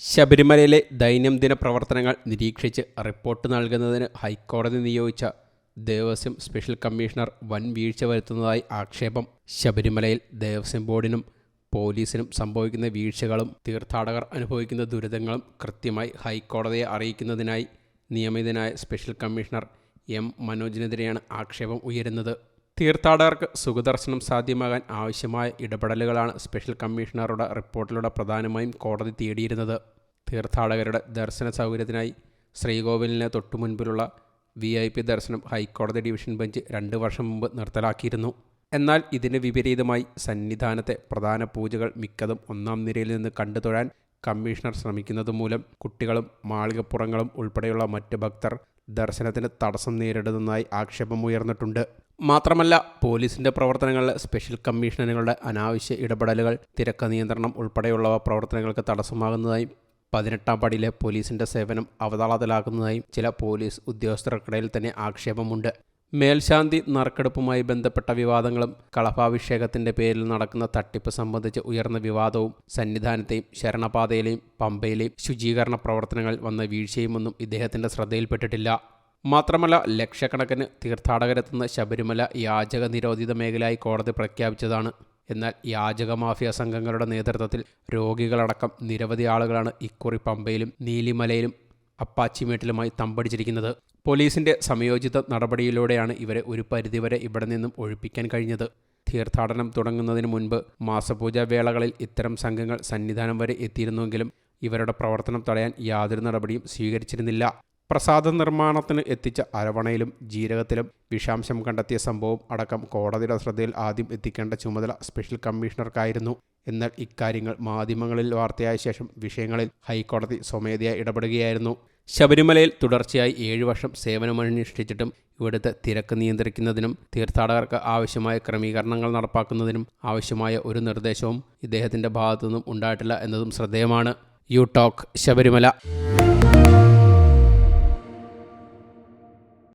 ശബരിമലയിലെ ദൈനംദിന പ്രവർത്തനങ്ങൾ നിരീക്ഷിച്ച് റിപ്പോർട്ട് നൽകുന്നതിന് ഹൈക്കോടതി നിയോഗിച്ച ദേവസ്വം സ്പെഷ്യൽ കമ്മീഷണർ വൻ വീഴ്ച വരുത്തുന്നതായി ആക്ഷേപം. ശബരിമലയിൽ ദേവസ്വം ബോർഡിനും പോലീസിനും സംഭവിക്കുന്ന വീഴ്ചകളും തീർത്ഥാടകർ അനുഭവിക്കുന്ന ദുരിതങ്ങളും കൃത്യമായി ഹൈക്കോടതിയെ അറിയിക്കുന്നതിനായി നിയമിതനായ സ്പെഷ്യൽ കമ്മീഷണർ എം മനോജിനെതിരെയാണ് ആക്ഷേപം ഉയരുന്നത്. തീർത്ഥാടകർക്ക് സുഖദർശനം സാധ്യമാകാൻ ആവശ്യമായ ഇടപെടലുകളാണ് സ്പെഷ്യൽ കമ്മീഷണറുടെ റിപ്പോർട്ടിലൂടെ പ്രധാനമായും കോടതി തേടിയിരുന്നത്. തീർത്ഥാടകരുടെ ദർശന സൗകര്യത്തിനായി ശ്രീകോവിലിന് തൊട്ടുമുൻപിലുള്ള വി ഐ പി ദർശനം ഹൈക്കോടതി ഡിവിഷൻ ബെഞ്ച് രണ്ട് വർഷം മുമ്പ് നിർത്തലാക്കിയിരുന്നു. എന്നാൽ ഇതിന് വിപരീതമായി സന്നിധാനത്തെ പ്രധാന പൂജകൾ മിക്കതും ഒന്നാം നിരയിൽ നിന്ന് കണ്ടു തൊഴാൻ കമ്മീഷണർ ശ്രമിക്കുന്നത് മൂലം കുട്ടികളും മാളികപ്പുറങ്ങളും ഉൾപ്പെടെയുള്ള മറ്റ് ഭക്തർ ദർശനത്തിന് തടസ്സം നേരിടുന്നതായി ആക്ഷേപമുയർന്നിട്ടുണ്ട്. മാത്രമല്ല പോലീസിന്റെ പ്രവർത്തനങ്ങൾ സ്പെഷ്യൽ കമ്മീഷണറുകളുടെ അനാവശ്യ ഇടപെടലുകൾ തിരക്ക് നിയന്ത്രണം ഉൾപ്പെടെയുള്ളവ പ്രവർത്തനങ്ങൾക്ക് തടസ്സമാകുന്നതായും പതിനെട്ടാം പടിയിലെ പോലീസിന്റെ സേവനം അവതാളത്തിലാക്കുന്നതായും ചില പോലീസ് ഉദ്യോഗസ്ഥർക്കിടയിൽ തന്നെ ആക്ഷേപമുണ്ട്. മേൽശാന്തി നറുക്കെടുപ്പുമായി ബന്ധപ്പെട്ട വിവാദങ്ങളും കളഭാഭിഷേകത്തിന്റെ പേരിൽ നടക്കുന്ന തട്ടിപ്പ് സംബന്ധിച്ച് ഉയർന്ന വിവാദവും സന്നിധാനത്തെയും ശരണപാതയിലെയും പമ്പയിലെയും ശുചീകരണ പ്രവർത്തനങ്ങളിൽ വന്ന വീഴ്ചയുമൊന്നും ഇദ്ദേഹത്തിന്റെ ശ്രദ്ധയിൽപ്പെട്ടിട്ടില്ല. മാത്രമല്ല ലക്ഷക്കണക്കിന് തീർത്ഥാടകരെത്തുന്ന ശബരിമല യാചക നിരോധിത മേഖലയായി കോടതി പ്രഖ്യാപിച്ചതാണ്. എന്നാൽ യാചക മാഫിയ സംഘങ്ങളുടെ നേതൃത്വത്തിൽ രോഗികളടക്കം നിരവധി ആളുകളാണ് ഇക്കുറി പമ്പയിലും നീലിമലയിലും അപ്പാച്ചിമേട്ടിലുമായി തമ്പടിച്ചിരിക്കുന്നത്. പോലീസിന്റെ സമയോചിത നടപടിയിലൂടെയാണ് ഇവരെ ഒരു പരിധിവരെ ഇവിടെ നിന്നും ഒഴിപ്പിക്കാൻ കഴിഞ്ഞത്. തീർത്ഥാടനം തുടങ്ങുന്നതിന് മുൻപ് മാസപൂജാ വേളകളിൽ ഇത്തരം സംഘങ്ങൾ സന്നിധാനം വരെ എത്തിയിരുന്നുവെങ്കിലും ഇവരുടെ പ്രവർത്തനം തടയാൻ യാതൊരു നടപടിയും സ്വീകരിച്ചിരുന്നില്ല. പ്രസാദ നിർമ്മാണത്തിന് എത്തിച്ച അരവണയിലും ജീരകത്തിലും വിഷാംശം കണ്ടെത്തിയ സംഭവം അടക്കം കോടതിയുടെ ശ്രദ്ധയിൽ ആദ്യം എത്തിക്കേണ്ട ചുമതല സ്പെഷ്യൽ കമ്മീഷണർക്കായിരുന്നു. എന്നാൽ ഇക്കാര്യങ്ങൾ മാധ്യമങ്ങളിൽ വാർത്തയായ ശേഷം വിഷയങ്ങളിൽ ഹൈക്കോടതി സ്വമേധയാ ഇടപെടുകയായിരുന്നു. ശബരിമലയിൽ തുടർച്ചയായി ഏഴു വർഷം സേവനമനുഷ്ഠിച്ചിട്ടും ഇവിടുത്തെ തിരക്ക് നിയന്ത്രിക്കുന്നതിനും തീർത്ഥാടകർക്ക് ആവശ്യമായ ക്രമീകരണങ്ങൾ നടപ്പാക്കുന്നതിനും ആവശ്യമായ ഒരു നിർദ്ദേശവും ഇദ്ദേഹത്തിന്റെ ഭാഗത്തുനിന്നും ഉണ്ടായിട്ടില്ല എന്നതും ശ്രദ്ധേയമാണ്. You talk Sabarimala.